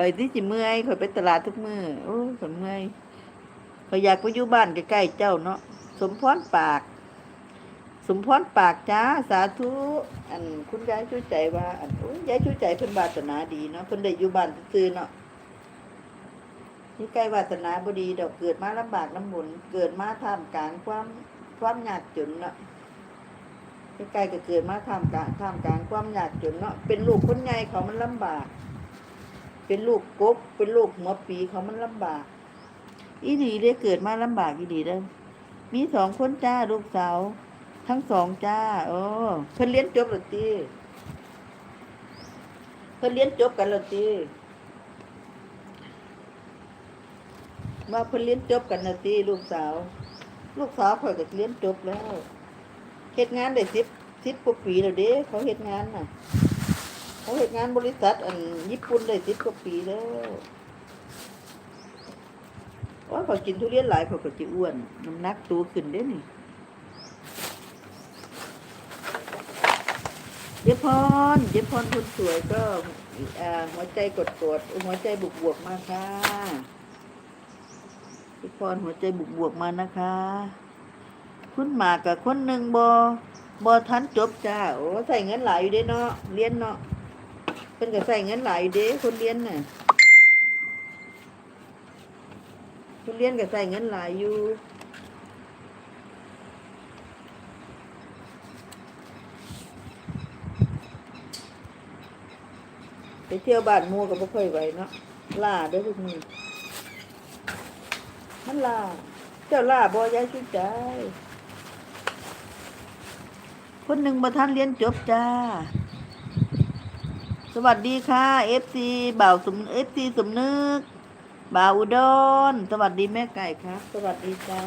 อยที่จิเมื่อยข่อยไปตลาดทุกมือโอ้ยข่อยเมื่อยข่อยอยากไปอยู่บ้านใกล้ๆเจ้าเนาะสมพรปาก สมพรปากจ้าสาธุอันคุณยายช่วยใจว่าอันโอ้ยายช่วยใจเพิ่นวาสนาดีเนาะเพิ่นได้อยู่บ้านซื่อเนาะนี่ใกล้วาสนาบดีดอกเกิดมาลำบากลำบนเกิดมาท่ามกลางความความยากจนเนาะใกล้ๆก็เกิดมาท่ามกลางท่ามกลางความยากจนเนาะเป็นลูกคนใหญ่เขามันลำบาก เป็นลูกกบเป็นลูกหัวปีเขามันลำบาก อีดีได้เกิดมาลำบากอีดีเด้อมีสองคนจ้าลูกสาวทั้งสองจ้าโอ้เพิ่นเรียนจบแล้วติเพิ่นเรียนจบกันแล้วติว่าเพิ่นเรียนจบกันแล้วติลูกสาว ลูกสาวข่อยก็เรียนจบแล้วเฮ็ดงานได้สิบสิบกว่าปีแล้วเด้เขาเฮ็ดงานน่ะ เขาเฮ็ดงานบริษัท อันญี่ปุ่นได้สิบกว่าปีแล้วว่าเขากินทุเรียนหลายเขาก็จะอ้วนน้ำหนักตัวขึ้นเด้นี่เยพรเยพรคนสวยก็อ่าหัวใจกดกดหัวใจบวกบวกมาค่ะเยพรหัวใจบวกบวกมานะคะ คุณหมากับคนหนึ่งบอบอทันจบจ้าโอ้ใส่เงินหลายอยู่เด้เนาะเรียนเนาะ พิ่นก็ใส่เงินหลายเด้คนเรียนน่ะคนเรียนก็ใส่เงินหลายอยู่ไปเที่ยวบ้านมู่ก็บ่ค่อยไหวเนาะล่าเด้อพวกนี้มันล่าเจ้าล่าบ่ยายชื่อใจคนหนึ่งบ่ทันเรียนจบจ้า สวัสดีค่ะ FC บ่าวสม FC สมนึกบ่าวอุดรสวัสดีแม่ไก่ครับ สวัสดีจ้า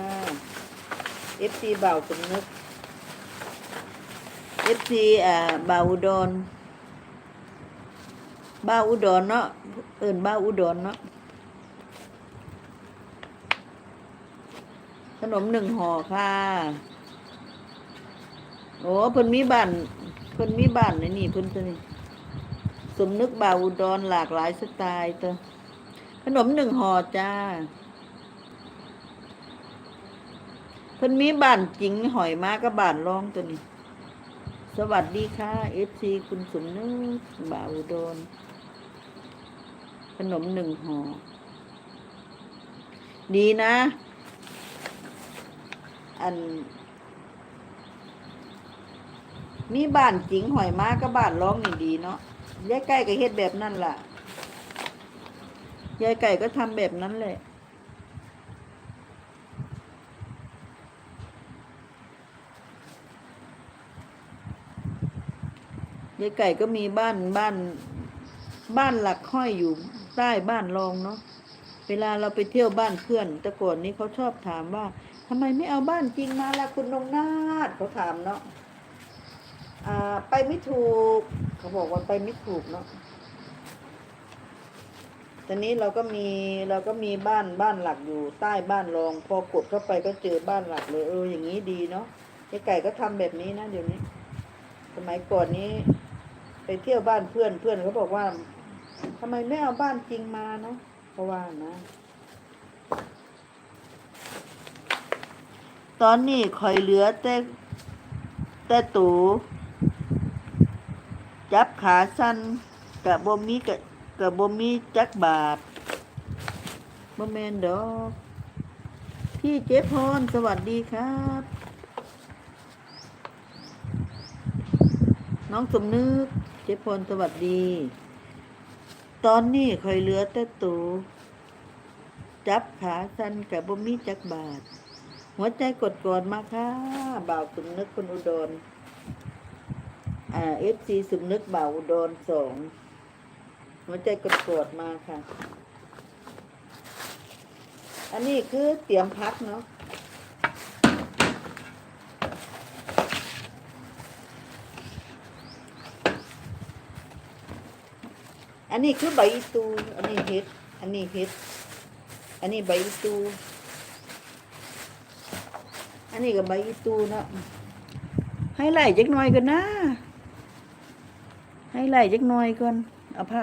FC บ่าวสมนึก FC อ่าบ่าวอุดรบ้าวอุดรเนาะเอิ้นบ้าวอุดรเนาะขนมหนึ่งห่อค่ะโอ้เพิ่นมีบ้านเพิ่นมีบ้านในนี่เพิ่นตัวนี้ สมนึกบ่าวอุดรหลากหลายสไตล์ตัวขนมหนึ่งห่อจ้าเพิ่นมีบ้านจริงหอยมาก็บ้านรองตัวนี้ สวัสดีค่ะเอฟซีคุณสมนึกบ่าวอุดรขนมหนึ่งห่อดีนะ อันมีบ้านจริงหอยม้าก็บ้านร้องนี่ดีเนาะ ยายไก่ก็เฮ็ดแบบนั้นล่ะยายไก่ก็ทำแบบนั้นแหละยายไก่ก็มีบ้านบ้านบ้านหลักห้อยอยู่ใต้บ้านรองเนาะเวลาเราไปเที่ยวบ้านเพื่อนแต่ก่อนนี้เขาชอบถามว่าทำไมไม่เอาบ้านจริงมาล่ะคุณนงนาฏเขาถามเนาะ ไปไม่ถูก เขาบอกว่าไปไม่ถูกเนาะตอนนี้เราก็มีเราก็มีบ้านบ้านหลักอยู่ใต้บ้านรอง พอกดเข้าไปก็เจอบ้านหลักเลยเอออย่างนี้ดีเนาะยายไก่ก็ทำแบบนี้นะเดี๋ยวนี้ สมัยก่อนนี้ ไปเที่ยวบ้านเพื่อนเพื่อนเขาบอกว่าทำไมไม่เอาบ้านจริงมาเนาะเพราะว่านะ ตอนนี้คอยเหลือแต่แต่ตู จับขาสั้นกับบมีกับกับบมีจักบาทบ่แมนดอก พี่เจ๊พรสวัสดีครับ น้องสมนึก เจ๊พรสวัสดี ตอนนี้คอยเหลือแต่ตูจับขาสั้นกับบ่มีจักบาท หัวใจกดกอนมาค่ะบ่าวสมนึกคนอุดร เอฟซีสมนึกเบาวอุดรสองหัวใจกดกดมาค่ะ อันนี้คือเตรียมพักเนาะอันนี้คือใบตู อันนี้เห็ด อันนี้เห็ด อันนี้ใบตู อันนี้ก็ใบตูเนาะให้ไล่จักหน่อยกันนะ ให้ไหลจักหน่อยก่อนเอาผ้า